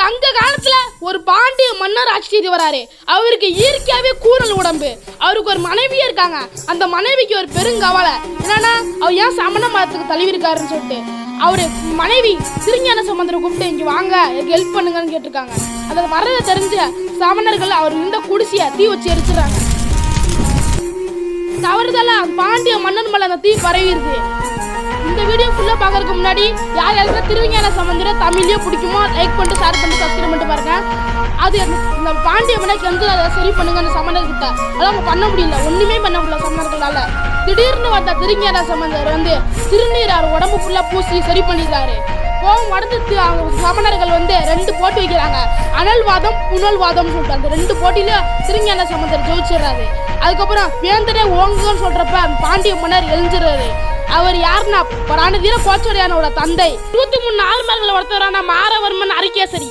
சங்க காலத்துல ஒரு பாண்டிய மன்னர் ஆட்சி செய்து வராரு. அவருக்கு இயற்கையாவே கூறல் உடம்பு. அவருக்கு ஒரு மனைவியே இருக்காங்க. அந்த மனைவிக்கு ஒரு பெருங்கவலை. என்னன்னா அவர் ஏன் சமண மதத்துக்கு தழுவி இருக்காருன்னு சொல்லிட்டு. அவரு மனைவி திருஞான சம்பந்தரை கூப்பிட்டு இங்க வாங்க எனக்கு ஹெல்ப் பண்ணுங்கன்னு கேட்டிருக்காங்க. அதை வர்றதை தெரிஞ்ச சமணர்கள் அவர் இருந்த குடிசையை தீ வச்சு எரிச்சிடுறாங்க. தவறுதலா பாண்டிய மன்னன் மேல அந்த தீ பரவிடுது. இந்த வீடியோ ஃபுல்லாக பார்க்கறதுக்கு முன்னாடி யார் யாருக்கு திருவிஞான சம்பந்தரை தமிழ்லேயே பிடிக்குமோ லைக் பண்ணிட்டு ஷேர் பண்ணிட்டு சப்ஸ்கிரைப் பண்ணிட்டு பாருங்க. அது இந்த பாண்டிய மன்னருக்கு வந்து அதை சரி பண்ணுங்க அந்த சமணர் கிட்ட. அவங்க பண்ண முடியல. ஒன்றுமே பண்ண முடியல சமணர்களால திடீர்னு வந்த திருஞான சம்பந்தர் வந்து சிறுநீரார் உடம்பு ஃபுல்லாக பூசி சரி பண்ணிடுறாரு. கோபம் அடைஞ்சு அவங்க சமணர்கள் வந்து ரெண்டு போட்டி வைக்கிறாங்க. அனல்வாதம் புனல்வாதம் சொல்லிட்டு அந்த ரெண்டு போட்டியில திருஞான சமந்தர் ஜெயிச்சிடுறாரு. அதுக்கப்புறம் வேந்தனே ஓங்குன்னு சொல்றப்ப பாண்டிய மன்னர் எழுஞ்சிடுறாரு அவர் யாருன்னா ராண வீர கோச்சடையானோட தந்தை. இருபத்தி மூணு ஆறுமர்கள் ஒருத்தரான மாரவர்மன் அரிகேசரி.